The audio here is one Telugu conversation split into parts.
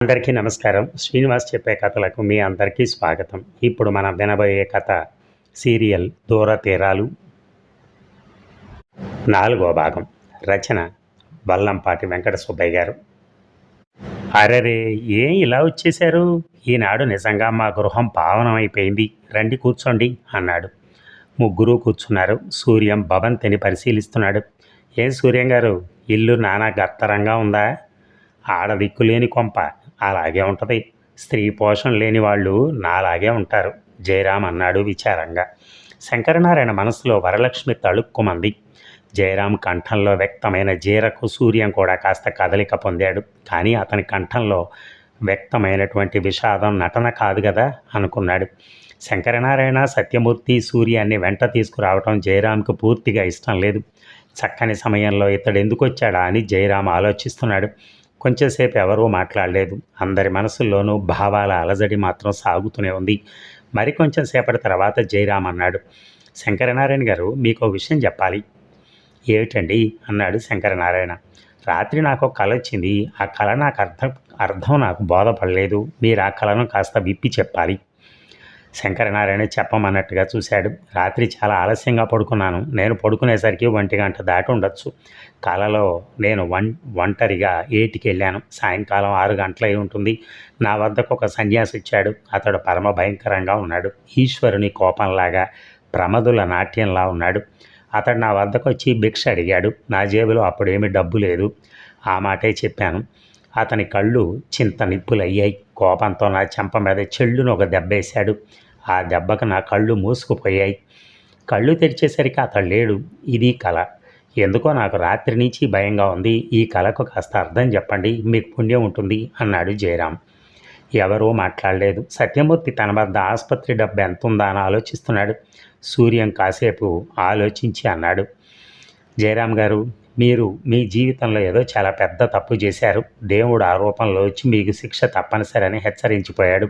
అందరికీ నమస్కారం. శ్రీనివాస్ చెప్పే కథలకు మీ అందరికీ స్వాగతం. ఇప్పుడు మనం వినబోయే కథ సీరియల్ దూర తీరాలు. నాలుగో భాగం. రచన వల్లంపాటి వెంకట సుబ్బయ్య గారు. అరెరే! ఏం ఇలా వచ్చేశారు? ఈనాడు నిజంగా మా గృహం పావనమైపోయింది. రండి కూర్చోండి అన్నాడు. ముగ్గురు కూర్చున్నారు. సూర్యం భవంతిని పరిశీలిస్తున్నాడు. ఏం సూర్యం గారు ఇల్లు నానా గత్తరంగా ఉందా? ఆడదిక్కులేని కొంప. అలాగే ఉంటుంది. స్త్రీ పోషణ లేని వాళ్ళు నాలాగే ఉంటారు. జయరాం అన్నాడు విచారంగా. శంకరనారాయణ మనసులో వరలక్ష్మి తళుక్కుమంది. జయరాం కంఠంలో వ్యక్తమైన జీరకు సూర్యం కూడా కాస్త కదలిక పొందాడు. కానీ అతని కంఠంలో వ్యక్తమైనటువంటి విషాదం నటన కాదు కదా అనుకున్నాడు. శంకరనారాయణ సత్యమూర్తి సూర్యాన్ని వెంట తీసుకురావటం జయరాంకు పూర్తిగా ఇష్టం లేదు. చక్కని సమయంలో ఇతడు ఎందుకు వచ్చాడా అని జయరాం ఆలోచిస్తున్నాడు. కొంచెంసేపు ఎవరూ మాట్లాడలేదు. అందరి మనసుల్లోనూ భావాల అలజడి మాత్రం సాగుతూనే ఉంది. మరి కొంచెం సేపటి తర్వాత జయరామ్ అన్నాడు. శంకరనారాయణ గారు మీకు ఒక విషయం చెప్పాలి. ఏమిటండి? అన్నాడు శంకరనారాయణ. రాత్రి నాకు ఒక కళ వచ్చింది. ఆ కళ నాకు అర్థం అర్థం నాకు బోధపడలేదు. మీరు ఆ కళను కాస్త విప్పి చెప్పాలి. శంకరనారాయణ చెప్పమన్నట్టుగా చూశాడు. రాత్రి చాలా ఆలస్యంగా పడుకున్నాను. నేను పడుకునేసరికి ఒంటి గంట దాటి ఉండొచ్చు. కళలో నేను వన్ ఒంటరిగా ఏటికి వెళ్ళాను. సాయంకాలం ఆరు గంటలై ఉంటుంది. నా వద్దకు ఒక సన్యాసి ఇచ్చాడు అతడు పరమ భయంకరంగా ఉన్నాడు. ఈశ్వరుని కోపంలాగా ప్రమదుల నాట్యంలా ఉన్నాడు. అతడు నా వద్దకు వచ్చి భిక్ష అడిగాడు. నా జేబులో అప్పుడేమీ డబ్బు లేదు. ఆ మాటే చెప్పాను. అతని కళ్ళు చింత నిప్పులయ్యాయి. కోపంతో నా చెంప మీద చెల్లును ఒక దెబ్బేశాడు ఆ దెబ్బకు నా కళ్ళు మూసుకుపోయాయి. కళ్ళు తెరిచేసరికి అతడు లేడు. ఇది కళ ఎందుకో నాకు రాత్రి నుంచి భయంగా ఉంది. ఈ కళకు కాస్త అర్థం చెప్పండి. మీకు పుణ్యం ఉంటుంది అన్నాడు జయరాం. ఎవరూ మాట్లాడలేదు. సత్యమూర్తి తన వద్ద ఆసుపత్రి డబ్బు ఎంత ఉందా అని ఆలోచిస్తున్నాడు. సూర్యం కాసేపు ఆలోచించి అన్నాడు. జయరాం గారు మీరు మీ జీవితంలో ఏదో చాలా పెద్ద తప్పు చేశారు. దేవుడు ఆ రూపంలో వచ్చి మీకు శిక్ష తప్పనిసరని హెచ్చరించిపోయాడు.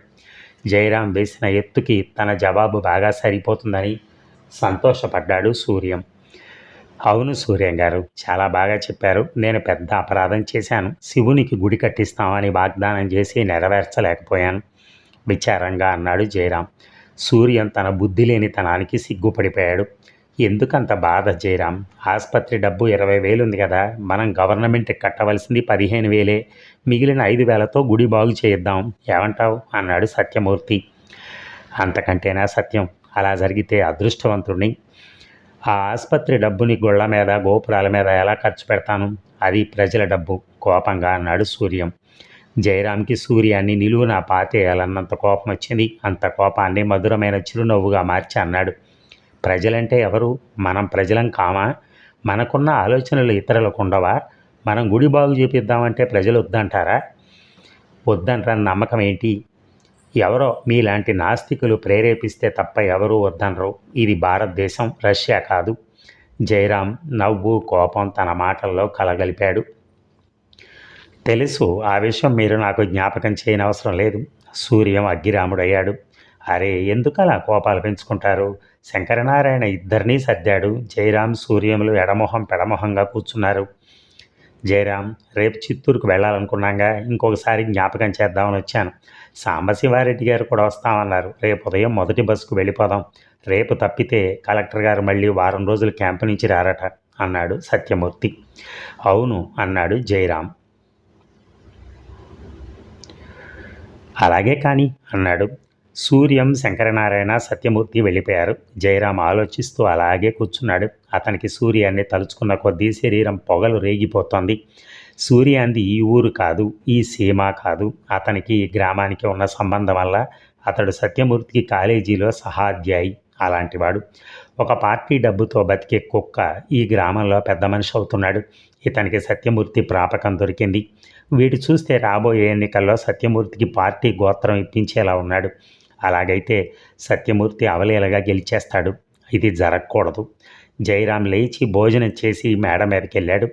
జయరాం వేసిన ఎత్తుకి తన జవాబు బాగా సరిపోతుందని సంతోషపడ్డాడు సూర్యం. అవును సూర్యం గారు చాలా బాగా చెప్పారు. నేను పెద్ద అపరాధం చేశాను. శివునికి గుడి కట్టిస్తామని వాగ్దానం చేసి నెరవేర్చలేకపోయాను. విచారంగా అన్నాడు జయరాం. సూర్యం తన బుద్ధి లేనితనానికి సిగ్గుపడిపోయాడు. ఎందుకంత బాధ జయరాం? ఆసుపత్రి డబ్బు ఇరవై వేలు ఉంది కదా మనం గవర్నమెంట్కి కట్టవలసింది పదిహేను వేలే. మిగిలిన ఐదు వేలతో గుడి బాగు చేయిద్దాం. ఏమంటావు? అన్నాడు సత్యమూర్తి. అంతకంటేనా సత్యం? అలా జరిగితే అదృష్టవంతుడిని ఆ ఆసుపత్రి డబ్బుని గుళ్ళ మీద గోపురాల మీద ఎలా ఖర్చు పెడతాను? అది ప్రజల డబ్బు. కోపంగా అన్నాడు సూర్యం. జయరాంకి సూర్యాన్ని నిలువున పాతేయాలన్నంత కోపం వచ్చింది అంత కోపాన్ని మధురమైన చిరునవ్వుగా మార్చి అన్నాడు. ప్రజలంటే ఎవరు? మనం ప్రజలం కామా? మనకున్న ఆలోచనలు ఇతరులకు ఉండవా? మనం గుడి బాగు చేపిద్దామంటే ప్రజలు వద్దంటారా? వద్దంటారని నమ్మకం ఏంటి? ఎవరో మీలాంటి నాస్తికులు ప్రేరేపిస్తే తప్ప ఎవరూ వద్దనరు. ఇది భారతదేశం రష్యా కాదు. జయరాం నవ్వు కోపం తన మాటల్లో కలగలిపాడు. తెలుసు ఆ విషయం మీరు నాకు జ్ఞాపకం చేయనవసరం లేదు. సూర్యం అగ్గిరాముడయ్యాడు. అరే ఎందుకలా కోపాలు పెంచుకుంటారు? శంకరనారాయణ ఇద్దరినీ సర్దాడు. జయరాం సూర్యములు ఎడమొహం పెడమొహంగా కూర్చున్నారు. జయరాం రేపు చిత్తూరుకు వెళ్ళాలనుకున్నాగా ఇంకొకసారి జ్ఞాపకం చేద్దామని వచ్చాను. సాంబశివారెడ్డి గారు కూడా వస్తామన్నారు. రేపు ఉదయం మొదటి బస్సుకు వెళ్ళిపోదాం. రేపు తప్పితే కలెక్టర్ గారు మళ్ళీ వారం రోజులు క్యాంపు నుంచి రారట అన్నాడు సత్యమూర్తి. అవును అన్నాడు జయరాం. అలాగే కానీ అన్నాడు సూర్యం శంకరనారాయణ సత్యమూర్తి వెళ్ళిపోయారు. జయరాం ఆలోచిస్తూ అలాగే కూర్చున్నాడు. అతనికి సూర్యాన్ని తలుచుకున్న కొద్దీ శరీరం పొగలు రేగిపోతోంది. సూర్యాంది ఈ ఊరు కాదు ఈ సీమ కాదు. అతనికి ఈ గ్రామానికి ఉన్న సంబంధం వల్ల అతడు సత్యమూర్తికి కాలేజీలో సహాధ్యాయి అలాంటివాడు. ఒక పార్టీ డబ్బుతో బతికే కుక్క ఈ గ్రామంలో పెద్ద మనిషి అవుతున్నాడు. ఇతనికి సత్యమూర్తి ప్రాపకం దొరికింది. వీడు చూస్తే రాబోయే ఎన్నికల్లో సత్యమూర్తికి పార్టీ గోత్రం ఇప్పించేలా ఉన్నాడు. అలాగైతే సత్యమూర్తి అవలీలగా గెలిచేస్తాడు. ఇది జరగకూడదు. జయరాం లేచి భోజనం చేసి మేడ మీదకి వెళ్ళాడు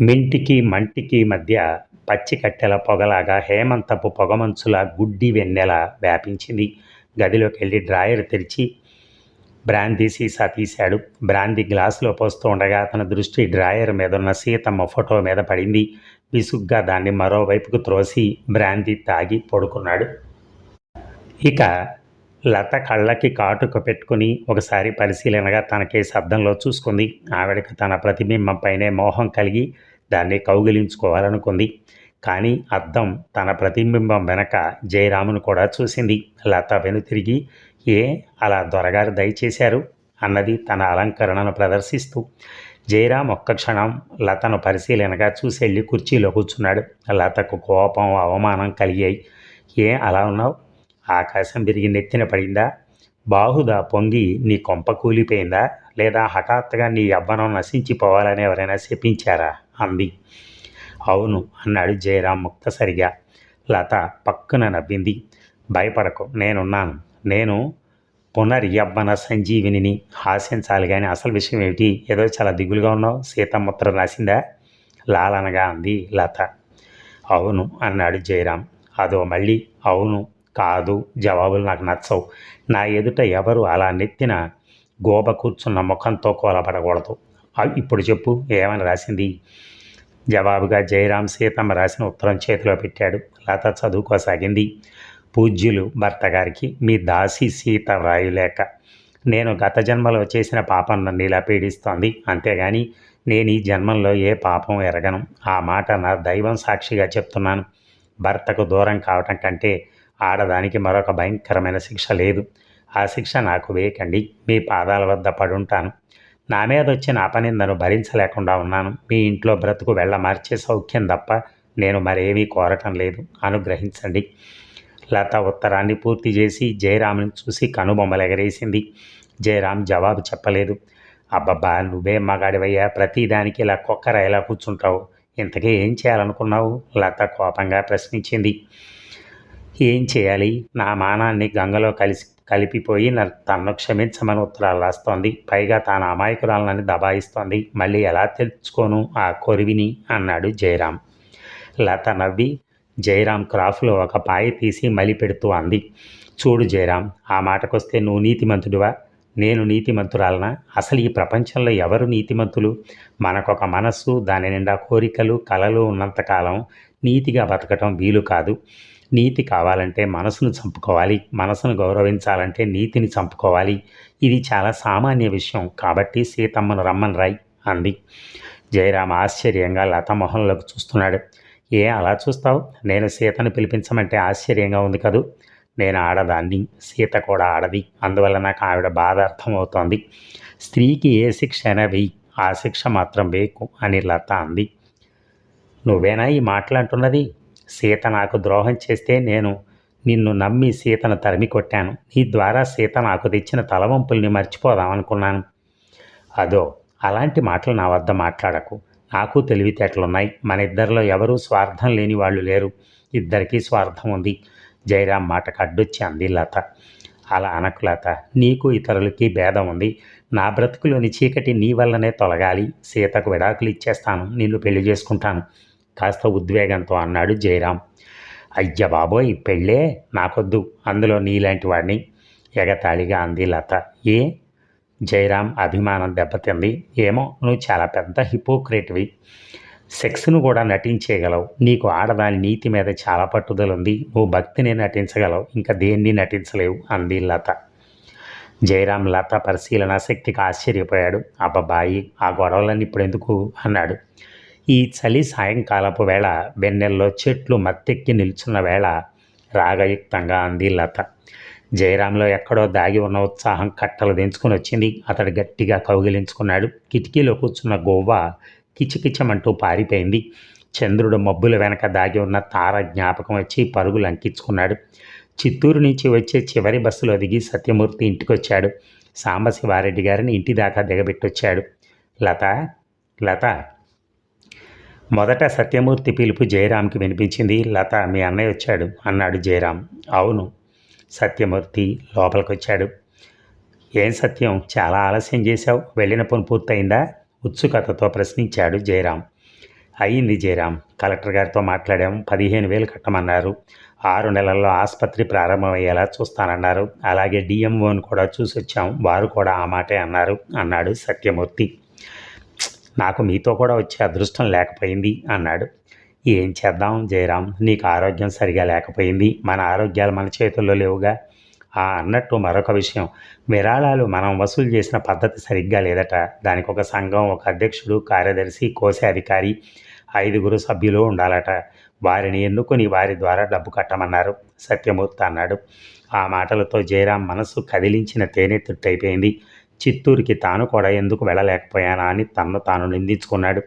మింటికి మంటికి మధ్య పచ్చి కట్టెల పొగలాగా హేమంతపు పొగమంచుల గుడ్డి వెన్నెల వ్యాపించింది. గదిలోకి వెళ్ళి డ్రాయర్ తెరిచి బ్రాందీ సీసా తీశాడు. బ్రాందీ గ్లాసులో పోస్తూ ఉండగా అతని దృష్టి డ్రాయర్ మీద ఉన్న సీతమ్మ ఫోటో మీద పడింది. విసుగ్గా దాన్ని మరోవైపుకు త్రోసి బ్రాంతి తాగి పడుకున్నాడు. ఇక లత కళ్ళకి కాటుక పెట్టుకుని ఒకసారి పరిశీలనగా తనకే శబ్దంలో చూసుకుంది. ఆవిడకి తన ప్రతిబింబంపైనే మోహం కలిగి దాన్ని కౌగిలించుకోవాలనుకుంది. కానీ అద్దం తన ప్రతిబింబం వెనక జయరామును కూడా చూసింది. లత వెనుతిరిగి ఏ అలా దొరగారు దయచేశారు అన్నది తన అలంకరణను ప్రదర్శిస్తూ జయరాం ఒక్క క్షణం లతను పరిశీలనగా చూసి వెళ్ళి కుర్చీలో కూర్చున్నాడు. లతకు కోపం అవమానం కలిగాయి. ఏ అలా ఉన్నావు? ఆకాశం విరిగి నెత్తిన పడిందా? బాహుదా పొంగి నీ కొంప కూలిపోయిందా? లేదా హఠాత్తుగా నీ యవ్వనం నశించిపోవాలని ఎవరైనా శపించారా? అంది. అవును అన్నాడు జయరాం ముక్తసరిగా. లత పక్కున నవ్వింది. భయపడకు నేనున్నాను. నేను పునర్యవ్వన సంజీవిని హాస్యంచాలి కానీ అసలు విషయం ఏమిటి? ఏదో చాలా దిగులుగా ఉన్నావు. సీతమ్మత్ర రాసిందా? లాలనగా అంది లత. అవును అన్నాడు జయరాం. అదో మళ్ళీ అవును కాదు జవాబులు నాకు నచ్చవు. నా ఎదుట ఎవరు అలా నెత్తిన గోబ కూర్చున్న ముఖంతో కోలపడకూడదు. ఇప్పుడు చెప్పు ఏమని రాసింది? జవాబుగా జయరాం సీతమ్మ రాసిన ఉత్తరం చేతిలో పెట్టాడు. లత చదువుకోసాగింది. పూజ్యులు భర్త గారికి మీ దాసి సీత వ్రాయులేక నేను గత జన్మలో చేసిన పాపం నన్ను ఇలా పీడిస్తోంది. అంతేగాని నేను ఈ జన్మంలో ఏ పాపం ఎరగను. ఆ మాట నా దైవం సాక్షిగా చెప్తున్నాను. భర్తకు దూరం కావటం కంటే ఆడదానికి మరొక భయంకరమైన శిక్ష లేదు. ఆ శిక్ష నాకు వేయకండి. మీ పాదాల వద్ద పడుంటాను. నా మీద వచ్చిన అపనిందను భరించలేకుండా ఉన్నాను. మీ ఇంట్లో బ్రతుకు వెళ్ళ మార్చే సౌఖ్యం తప్ప నేను మరేమీ కోరటం లేదు. అనుగ్రహించండి. లత ఉత్తరాన్ని పూర్తి చేసి జయరాముని చూసి కనుబొమ్మలు ఎగరేసింది జయరాం జవాబు చెప్పలేదు. అబ్బబ్బా నువ్వే మగాడివయ్యా ప్రతిదానికి ఇలా కుక్కర ఎలా కూర్చుంటావు? ఇంతకీ ఏం చేయాలనుకున్నావు? లత కోపంగా ప్రశ్నించింది. ఏం చేయాలి? నా మానాన్ని గంగలో కలిసి కలిపిపోయి నా తనను క్షమించమని ఉత్తరాలు రాస్తోంది. పైగా తాను అమాయకురాలని దబాయిస్తోంది. మళ్ళీ ఎలా తెలుసుకోను ఆ కొరివిని? అన్నాడు జయరాం. లత నవ్వి జయరాం క్రాఫ్లో ఒక పాయ తీసి మలి పెడుతూ అంది. చూడు జయరాం ఆ మాటకొస్తే నువ్వు నీతిమంతుడివా? నేను నీతిమంతురాలనా? అసలు ఈ ప్రపంచంలో ఎవరు నీతిమంతులు? మనకొక మనస్సు దాని నిండా కోరికలు కలలు ఉన్నంతకాలం నీతిగా బతకటం వీలు కాదు. నీతి కావాలంటే మనసును చంపుకోవాలి మనసును గౌరవించాలంటే నీతిని చంపుకోవాలి. ఇది చాలా సామాన్య విషయం కాబట్టి సీతమ్మను రమ్మని రాయి అంది. జయరాం ఆశ్చర్యంగా లత మొహంలోకి చూస్తున్నాడు. ఏ అలా చూస్తావు? నేను సీతను పిలిపించమంటే ఆశ్చర్యంగా ఉంది కదూ? నేను ఆడదాన్ని సీత కూడా ఆడది. అందువల్ల నాకు ఆవిడ బాధ అర్థమవుతోంది. స్త్రీకి ఏ శిక్ష అయినా వెయ్యి ఆ శిక్ష మాత్రం వేకు అని లత అంది. నువ్వేనా ఈ మాట్లాడుతున్నది సీత నాకు ద్రోహం చేస్తే నేను నిన్ను నమ్మి సీతను తరిమి కొట్టాను. నీ ద్వారా సీత నాకు తెచ్చిన తలవంపుల్ని మర్చిపోదామనుకున్నాను అదో అలాంటి మాటలు నా వద్ద మాట్లాడకు. నాకు తెలివితేటలున్నాయి. మన ఇద్దరిలో ఎవరూ స్వార్థం లేని వాళ్ళు లేరు. ఇద్దరికీ స్వార్థం ఉంది. జయరాం మాటకు అడ్డొచ్చి అంది లత. అలా అనకు లత. నీకు ఇతరులకి భేదం ఉంది. నా బ్రతుకులోని చీకటి నీ వల్లనే తొలగాలి. సీతకు విడాకులు ఇచ్చేస్తాను. నిన్ను పెళ్ళి చేసుకుంటాను. కాస్త ఉద్వేగంతో అన్నాడు జయరాం అయ్య బాబోయ్ పెళ్ళే నాకొద్దు. అందులో నీలాంటి వాడిని ఎగతాళిగా అంది లత. ఏ? జయరాం అభిమానం దెబ్బతింది. ఏమో నువ్వు చాలా పెద్ద హిపోక్రేట్వి. సెక్స్ను కూడా నటించేయగలవు. నీకు ఆడదాని నీతి మీద చాలా పట్టుదల ఉంది నువ్వు భక్తిని నటించగలవు. ఇంకా దేన్ని నటించలేవు? అంది లత. జయరాం లత పరిశీలన శక్తికి ఆశ్చర్యపోయాడు. అబ్బాయి ఆ గొడవలన్నీ ఇప్పుడు ఎందుకు? అన్నాడు. ఈ చలి సాయంకాలపు వేళ వెన్నెల్లో చెట్లు మత్తెక్కి నిల్చున్న వేళ రాగయుక్తంగా అంది లత. జయరాంలో ఎక్కడో దాగి ఉన్న ఉత్సాహం కట్టలు దించుకుని వచ్చింది. అతడు గట్టిగా కౌగిలించుకున్నాడు. కిటికీలో కూర్చున్న గోవ్వ కిచకిచమంటూ పారిపోయింది. చంద్రుడు మబ్బుల వెనక దాగి ఉన్న తార జ్ఞాపకం వచ్చి పరుగులు అంకించుకున్నాడు. చిత్తూరు నుంచి వచ్చే చివరి బస్సులో దిగి సత్యమూర్తి ఇంటికొచ్చాడు. సాంబశివారెడ్డి గారిని ఇంటి దాకా దిగబెట్టొచ్చాడు. లత లత. మొదట సత్యమూర్తి పిలుపు జయరాంకి వినిపించింది. లత మీ అన్నయ్య వచ్చాడు. అన్నాడు జయరాం. అవును సత్యమూర్తి లోపలికొచ్చాడు. ఏం సత్యం? చాలా ఆలస్యం చేశావు. వెళ్ళిన పని పూర్తయిందా? ఉత్సుకతతో ప్రశ్నించాడు జయరాం. అయింది జయరాం. కలెక్టర్ గారితో మాట్లాడాం. పదిహేను వేలు కట్టమన్నారు. ఆరు నెలల్లో ఆసుపత్రి ప్రారంభమయ్యేలా చూస్తానన్నారు. అలాగే డిఎంఓని కూడా చూసి వచ్చాం వారు కూడా ఆ మాటే అన్నారు అన్నాడు సత్యమూర్తి. నాకు మీతో కూడా వచ్చే అదృష్టం లేకపోయింది అన్నాడు. ఏం చేద్దాం? జయరాం నీకు ఆరోగ్యం సరిగా లేకపోయింది. మన ఆరోగ్యాలు మన చేతుల్లో లేవుగా. ఆ అన్నట్టు మరొక విషయం. విరాళాలు మనం వసూలు చేసిన పద్ధతి సరిగ్గా లేదట. దానికి ఒక సంఘం ఒక అధ్యక్షుడు కార్యదర్శి కోశ అధికారి ఐదుగురు సభ్యులు ఉండాలట. వారిని ఎన్నుకొని వారి ద్వారా డబ్బు కట్టమన్నారు. సత్యమూర్తి అన్నాడు. ఆ మాటలతో జయరాం మనసు కదిలించిన తేనె తుట్టయిపోయింది. చిత్తూరుకి తాను కూడా ఎందుకు వెళ్ళలేకపోయానా అని తన్ను తాను నిందించుకున్నాడు.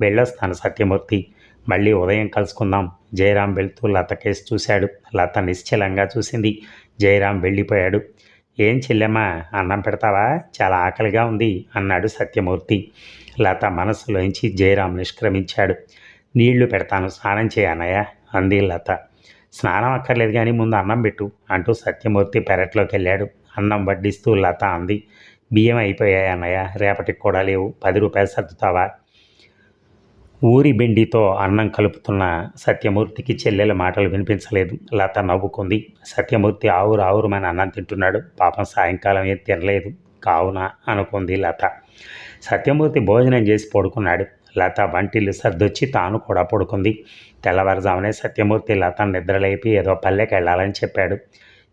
వెళ్ళొస్తాను సత్యమూర్తి. మళ్ళీ ఉదయం కలుసుకుందాం. జయరాం వెళ్తూ లత కేసు చూశాడు. లత నిశ్చలంగా చూసింది. జయరాం వెళ్ళిపోయాడు. ఏం చెల్లెమ్మా అన్నం పెడతావా? చాలా ఆకలిగా ఉంది అన్నాడు సత్యమూర్తి. లత మనసులోంచి జయరాం నిష్క్రమించాడు. నీళ్ళు పెడతాను స్నానం చేయనయ్య అంది లత. స్నానం అక్కర్లేదు కానీ ముందు అన్నం పెట్టు అంటూ సత్యమూర్తి పెరట్లోకి వెళ్ళాడు. అన్నం వడ్డిస్తూ లత అంది. బియ్యం అయిపోయాయి అన్నయ్య రేపటికి కూడా లేవు. పది రూపాయలు సర్దుతావా? ఊరి బెండితో అన్నం కలుపుతున్న సత్యమూర్తికి చెల్లెల మాటలు వినిపించలేదు. లత నవ్వుకుంది. సత్యమూర్తి ఆవురు ఆవురుమని అన్నం తింటున్నాడు. పాపం సాయంకాలం ఏం తినలేదు. కావున అనుకుంది లత. సత్యమూర్తి భోజనం చేసి పడుకున్నాడు. లత వంటిల్లు సర్దొచ్చి తాను కూడా పడుకుంది. తెల్లవారుజామునే సత్యమూర్తి లత నిద్రలేపి ఏదో పల్లెకి వెళ్ళాలని చెప్పాడు.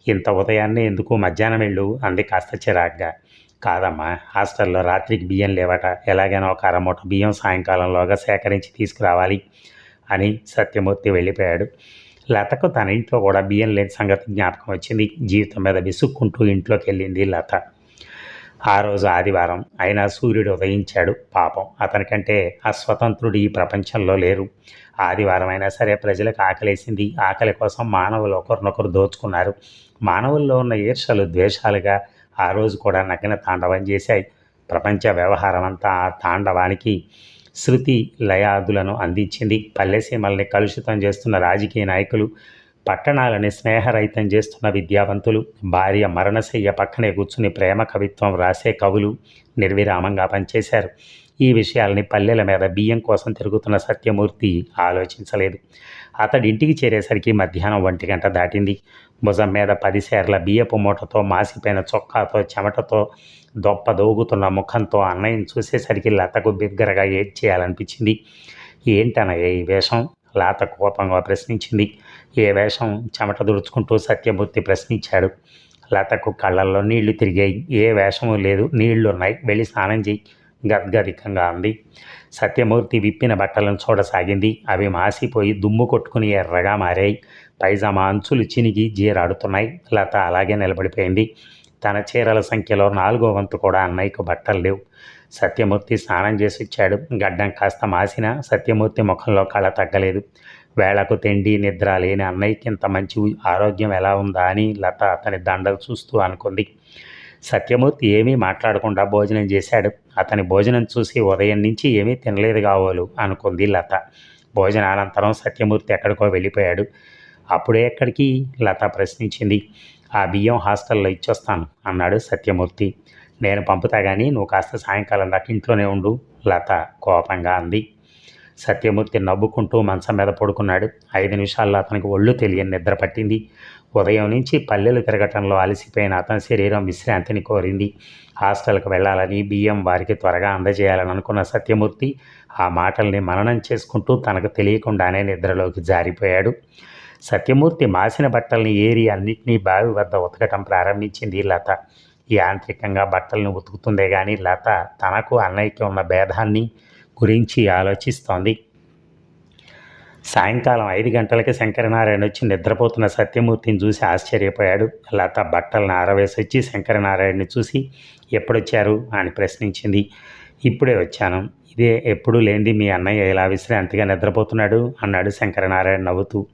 ఇంత ఉదయాన్నే ఎందుకు మధ్యాహ్నం వెళ్ళు? అంది కాస్త చిరాగ్గా. కాదమ్మా. హాస్టల్లో రాత్రికి బియ్యం లేవట. ఎలాగైనా ఒక అరమూట బియ్యం సాయంకాలంలోగా సేకరించి తీసుకురావాలి అని సత్యమూర్తి వెళ్ళిపోయాడు. లతకు తన ఇంట్లో కూడా బియ్యం లేని సంగతి జ్ఞాపకం వచ్చింది. జీవితం మీద విసుక్కుంటూ ఇంట్లోకి వెళ్ళింది లత. ఆ రోజు ఆదివారం. అయినా సూర్యుడు ఉదయించాడు. పాపం. అతనికంటే అస్వతంత్రుడు ఈ ప్రపంచంలో లేరు. ఆదివారం అయినా సరే ప్రజలకు ఆకలేసింది. ఆకలి కోసం మానవులు ఒకరినొకరు దోచుకున్నారు. మానవుల్లో ఉన్న ఈర్షలు ద్వేషాలుగా ఆ రోజు కూడా నగ్న తాండవం చేశాయి. ప్రపంచ వ్యవహారం అంతా ఆ తాండవానికి శృతి లయాదులను అందించింది. పల్లెసీమల్ని కలుషితం చేస్తున్న రాజకీయ నాయకులు పట్టణాలని స్నేహరహితం చేస్తున్న విద్యావంతులు భార్య మరణశయ్య పక్కనే కూర్చుని ప్రేమ కవిత్వం రాసే కవులు నిర్విరామంగా పనిచేశారు. ఈ విషయాల్ని పల్లెల మీద బియ్యం కోసం తిరుగుతున్న సత్యమూర్తి ఆలోచించలేదు. అతడి ఇంటికి చేరేసరికి మధ్యాహ్నం ఒంటి గంట దాటింది. భుజం మీద పది సేర్ల బియ్యపు మూటతో మాసిపోయిన చొక్కాతో చెమటతో దొప్ప దోగుతున్న ముఖంతో అన్నయ్యని చూసేసరికి లతకు బిగ్గరగా ఏడ్చేయాలనిపించింది ఏంటనయ్య ఈ వేషం? లాత కోపంగా ప్రశ్నించింది. ఏ వేషం? చెమట దుడుచుకుంటూ సత్యమూర్తి ప్రశ్నించాడు. లతకు కళ్ళల్లో నీళ్ళు తిరిగాయి. ఏ వేషము లేదు. నీళ్ళున్నాయి. వెళ్ళి స్నానం చేయి. గద్గదికంగా అంది. సత్యమూర్తి విప్పిన బట్టలను చూడసాగింది. అవి మాసిపోయి దుమ్ము కొట్టుకుని ఎర్రగా మారాయి. పైజామా అంచులు చినిగి జీరాడుతున్నాయి. లత అలాగే నిలబడిపోయింది. తన చీరల సంఖ్యలో నాలుగో వంతు కూడా అన్నయ్యకు బట్టలు లేవు. సత్యమూర్తి స్నానం చేసి వచ్చాడు గడ్డం కాస్త మాసినా సత్యమూర్తి ముఖంలో కళ తగ్గలేదు. వేళకు తిండి నిద్ర లేని అన్నయ్యకి ఇంత మంచి ఆరోగ్యం ఎలా ఉందా అని లత అతని దండలు చూస్తూ అనుకుంది. సత్యమూర్తి ఏమీ మాట్లాడకుండా భోజనం చేశాడు. అతని భోజనం చూసి ఉదయం నుంచి ఏమీ తినలేదు కావాలి అనుకుంది లత. భోజనానంతరం సత్యమూర్తి ఎక్కడికో వెళ్ళిపోయాడు. అప్పుడే ఎక్కడికి లత ప్రశ్నించింది. ఆ బియ్యం హాస్టల్లో ఇచ్చొస్తాను అన్నాడు సత్యమూర్తి. నేను పంపుతా కానీ నువ్వు కాస్త సాయంకాలం దాకా ఇంట్లోనే ఉండు లత కోపంగా అంది. సత్యమూర్తి నవ్వుకుంటూ మంచం మీద పడుకున్నాడు. ఐదు నిమిషాల్లో అతనికి ఒళ్ళు తెలియని నిద్ర పట్టింది. ఉదయం నుంచి పల్లెలు తిరగటంలో అలసిపోయిన అతని శరీరం విశ్రాంతిని కోరింది. హాస్టల్కు వెళ్ళాలని బియ్యం వారికి త్వరగా అందజేయాలని అనుకున్న సత్యమూర్తి ఆ మాటల్ని మననం చేసుకుంటూ తనకు తెలియకుండానే నిద్రలోకి జారిపోయాడు. సత్యమూర్తి మాసిన బట్టల్ని ఏరి అన్నింటినీ బావి వద్ద ఉతకటం ప్రారంభించింది లత. యాంత్రికంగా బట్టలను ఉతుకుతుందే కానీ లత తనకు అన్నయ్యకి ఉన్న భేదాన్ని గురించి ఆలోచిస్తోంది. సాయంకాలం ఐదు గంటలకి శంకరనారాయణ వచ్చి నిద్రపోతున్న సత్యమూర్తిని చూసి ఆశ్చర్యపోయాడు. లత బట్టలను ఆరవేసి వచ్చి శంకరనారాయణని చూసి ఎప్పుడొచ్చారు? అని ప్రశ్నించింది. ఇప్పుడే వచ్చాను. ఇదే ఎప్పుడు లేనిది మీ అన్నయ్య ఇలా విశ్రాంతిగా నిద్రపోతున్నాడు అన్నాడు శంకరనారాయణ నవ్వుతూ.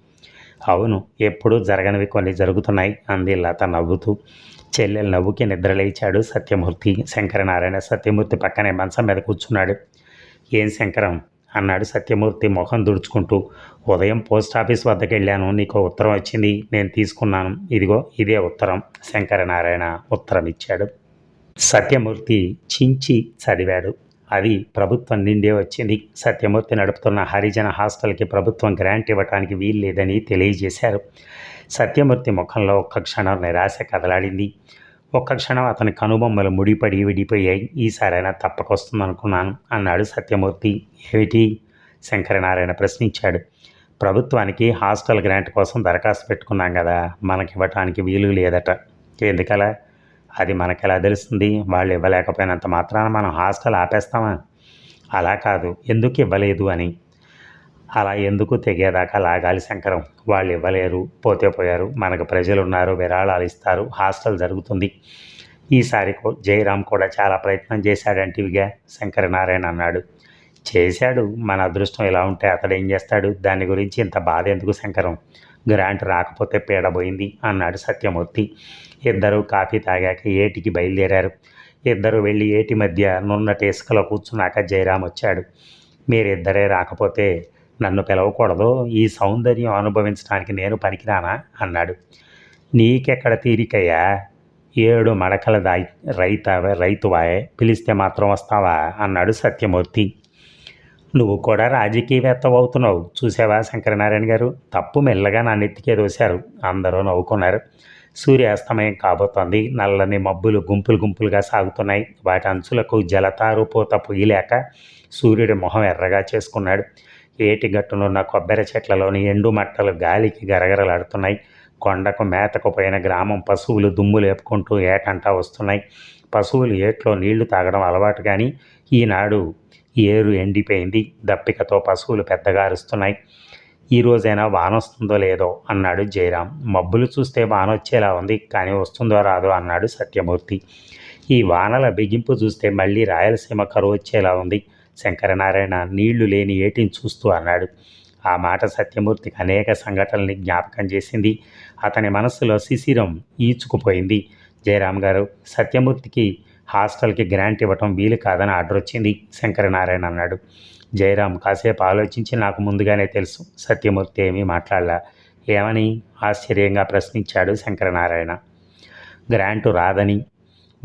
అవును ఎప్పుడూ జరగనివి కొన్ని జరుగుతున్నాయి అంది లత నవ్వుతూ. చెల్లెలు నవ్వుకి నిద్రలేచాడు సత్యమూర్తి. శంకరనారాయణ సత్యమూర్తి పక్కనే మంచం మీద కూర్చున్నాడు. ఏం శంకరం? అన్నాడు సత్యమూర్తి మొహం దుడుచుకుంటూ. ఉదయం పోస్ట్ ఆఫీస్ వద్దకు వెళ్ళాను నీకు ఉత్తరం వచ్చింది. నేను తీసుకున్నాను. ఇదిగో ఇదే ఉత్తరం. శంకరనారాయణ ఉత్తరం ఇచ్చాడు సత్యమూర్తి చించి చదివాడు. అది ప్రభుత్వం నిండే వచ్చింది. సత్యమూర్తి నడుపుతున్న హరిజన హాస్టల్కి ప్రభుత్వం గ్రాంట్ ఇవ్వటానికి వీల్లేదని తెలియజేశారు. సత్యమూర్తి ముఖంలో ఒక్క క్షణం నిరాశ కదలాడింది. ఒక్క క్షణం అతని కనుబొమ్మలు ముడిపడి విడిపోయాయి. ఈసారైనా తప్పకొస్తుందనుకున్నాను అన్నాడు సత్యమూర్తి. ఏమిటి? శంకరనారాయణ ప్రశ్నించాడు. ప్రభుత్వానికి హాస్టల్ గ్రాంట్ కోసం దరఖాస్తు పెట్టుకున్నాం కదా మనకి ఇవ్వటానికి వీలు లేదట. ఎందుకలా? అది మనకెలా తెలుస్తుంది? వాళ్ళు ఇవ్వలేకపోయినంత మాత్రాన మనం హాస్టల్ ఆపేస్తామా? అలా కాదు. ఎందుకు ఇవ్వలేదు అని. అలా ఎందుకు తెగేదాకా లాగాలి శంకరం? వాళ్ళు ఇవ్వలేరు పోతే పోయారు మనకు ప్రజలు ఉన్నారు విరాళాలు ఇస్తారు హాస్టల్ జరుగుతుంది. ఈసారి జయరాం కూడా చాలా ప్రయత్నం చేశాడంటివిగా శంకరనారాయణ అన్నాడు. చేశాడు మన అదృష్టం ఇలా ఉంటే అతడు ఏం చేస్తాడు? దాని గురించి ఇంత బాధ ఎందుకు శంకరం? గ్రాంట్ రాకపోతే పీడబోయింది అన్నాడు సత్యమూర్తి. ఇద్దరు కాఫీ తాగాక ఏటికి బయలుదేరారు. ఇద్దరు వెళ్ళి ఏటి మధ్య నున్నటి ఇసుకలో కూర్చున్నాక జయరాం వచ్చాడు. మీరిద్దరే రాకపోతే నన్ను పిలవకూడదు ఈ సౌందర్యం అనుభవించడానికి నేను పనికిరానా? అన్నాడు. నీకెక్కడ తీరికయ్యా? ఏడు మడకల దాయి రైత రైతువాయే పిలిస్తే మాత్రం వస్తావా? అన్నాడు సత్యమూర్తి. నువ్వు కూడా రాజకీయవేత్త అవుతున్నావు చూసావా శంకరనారాయణ గారు? తప్పు మెల్లగా నా నెత్తికే దోశారు అందరూ నవ్వుకున్నారు. సూర్యాస్తమయం కాబోతోంది. నల్లని మబ్బులు గుంపులు గుంపులుగా సాగుతున్నాయి. వాటి అంచులకు జలతారుపోత పొయ్యలేక సూర్యుడి మొహం ఎర్రగా చేసుకున్నాడు. ఏటి గట్టునున్న కొబ్బరి చెట్లలోని ఎండు మట్టలు గాలికి గరగరలాడుతున్నాయి. కొండకు మేతకు పోయిన గ్రామం పశువులు దుమ్ము లేపుకుంటూ ఏటంటా వస్తున్నాయి. పశువులు ఏట్లో నీళ్ళు తాగడం అలవాటు కానీ ఈనాడు ఏరు ఎండిపోయింది. దప్పికతో పశువులు పెద్దగా అరుస్తున్నాయి. ఈ రోజైనా వాన వస్తుందో లేదో అన్నాడు జయరాం. మబ్బులు చూస్తే వాన వచ్చేలా ఉంది కానీ వస్తుందో రాదో అన్నాడు సత్యమూర్తి. ఈ వానల బిగింపు చూస్తే మళ్ళీ రాయలసీమ కరువు వచ్చేలా ఉంది. శంకరనారాయణ నీళ్ళు లేని ఏటిని చూస్తూ అన్నాడు. ఆ మాట సత్యమూర్తికి అనేక సంఘటనల్ని జ్ఞాపకం చేసింది. అతని మనస్సులో శిశిరం ఈచుకుపోయింది. జయరాం గారు సత్యమూర్తికి హాస్టల్కి గ్రాంట్ ఇవ్వటం వీలు కాదని ఆర్డర్ వచ్చింది. శంకరనారాయణ అన్నాడు. జయరాం కాసేపు ఆలోచించి నాకు ముందుగానే తెలుసు సత్యమూర్తి ఏమీ మాట్లాడలా. ఏమని? ఆశ్చర్యంగా ప్రశ్నించాడు శంకరనారాయణ. గ్రాంటు రాదని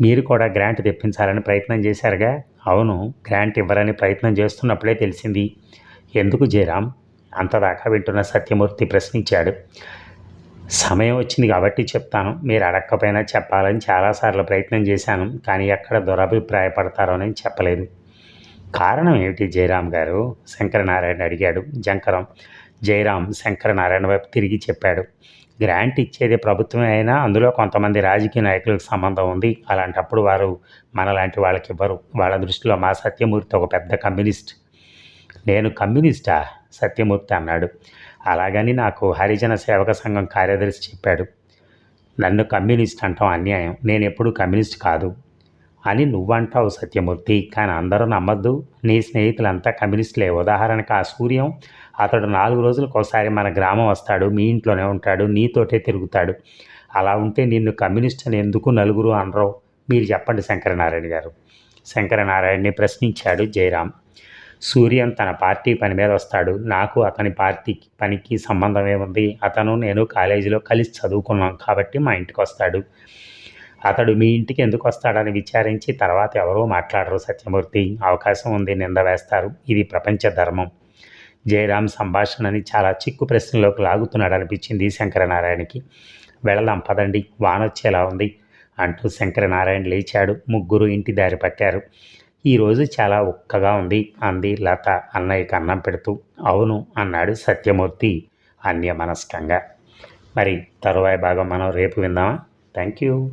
మీరు కూడా గ్రాంట్ తెప్పించాలని ప్రయత్నం చేశారుగా? అవును గ్రాంట్ ఇవ్వరని ప్రయత్నం చేస్తున్నప్పుడే తెలిసింది. ఎందుకు జయరాం అంతదాకా వింటున్న సత్యమూర్తి ప్రశ్నించాడు. సమయం వచ్చింది కాబట్టి చెప్తాను. మీరు అడగకపోయినా చెప్పాలని చాలాసార్లు ప్రయత్నం చేశాను కానీ ఎక్కడ దురభిప్రాయపడతారో అని చెప్పలేదు. కారణం ఏమిటి జయరాం గారు? శంకరనారాయణ అడిగాడు జంకరం. జయరాం శంకరనారాయణ వైపు తిరిగి చెప్పాడు. గ్రాంట్ ఇచ్చేది ప్రభుత్వమే అయినా అందులో కొంతమంది రాజకీయ నాయకులకు సంబంధం ఉంది. అలాంటప్పుడు వారు మనలాంటి వాళ్ళకి ఇవ్వరు. వాళ్ళ దృష్టిలో మా సత్యమూర్తి ఒక పెద్ద కమ్యూనిస్ట్. నేను కమ్యూనిస్టా? సత్యమూర్తి అన్నాడు. అలాగని నాకు హరిజన సేవక సంఘం కార్యదర్శి చెప్పాడు. నన్ను కమ్యూనిస్ట్ అంటాం అన్యాయం. నేను ఎప్పుడూ కమ్యూనిస్ట్ కాదు. అని నువ్వంటావు సత్యమూర్తి. కానీ అందరూ నమ్మద్దు. నీ స్నేహితులంతా కమ్యూనిస్టులే. ఉదాహరణకు ఆ సూర్యం అతడు నాలుగు రోజులకు ఒకసారి మన గ్రామం వస్తాడు మీ ఇంట్లోనే ఉంటాడు నీతోటే తిరుగుతాడు. అలా ఉంటే నిన్ను కమ్యూనిస్ట్ అని ఎందుకు నలుగురు అనరు మీరు చెప్పండి శంకరనారాయణ గారు. శంకరనారాయణని ప్రశ్నించాడు జయరాం. సూర్యన్ తన పార్టీ పని మీద వస్తాడు. నాకు అతని పార్టీ పనికి సంబంధం ఏముంది అతను నేను కాలేజీలో కలిసి చదువుకున్నాం కాబట్టి మా ఇంటికి వస్తాడు. అతడు మీ ఇంటికి ఎందుకు వస్తాడని విచారించి తర్వాత ఎవరో మాట్లాడరు సత్యమూర్తి. అవకాశం ఉంది నింద వేస్తారు. ఇది ప్రపంచ ధర్మం. జయరాం సంభాషణని చాలా చిక్కు ప్రశ్నలోకి లాగుతున్నాడు అనిపించింది శంకరనారాయణకి. వెళదాం పదండి వానొచ్చేలా ఉంది అంటూ శంకరనారాయణ లేచాడు ముగ్గురు ఇంటి దారి పట్టారు. ఈరోజు చాలా ఉక్కగా ఉంది అంది లత అన్నయ్యకి అన్నం పెడుతూ. అవును అన్నాడు సత్యమూర్తి అన్యమనస్కంగా. మరి తరువాయి భాగం మనం రేపు విందామా? Thank you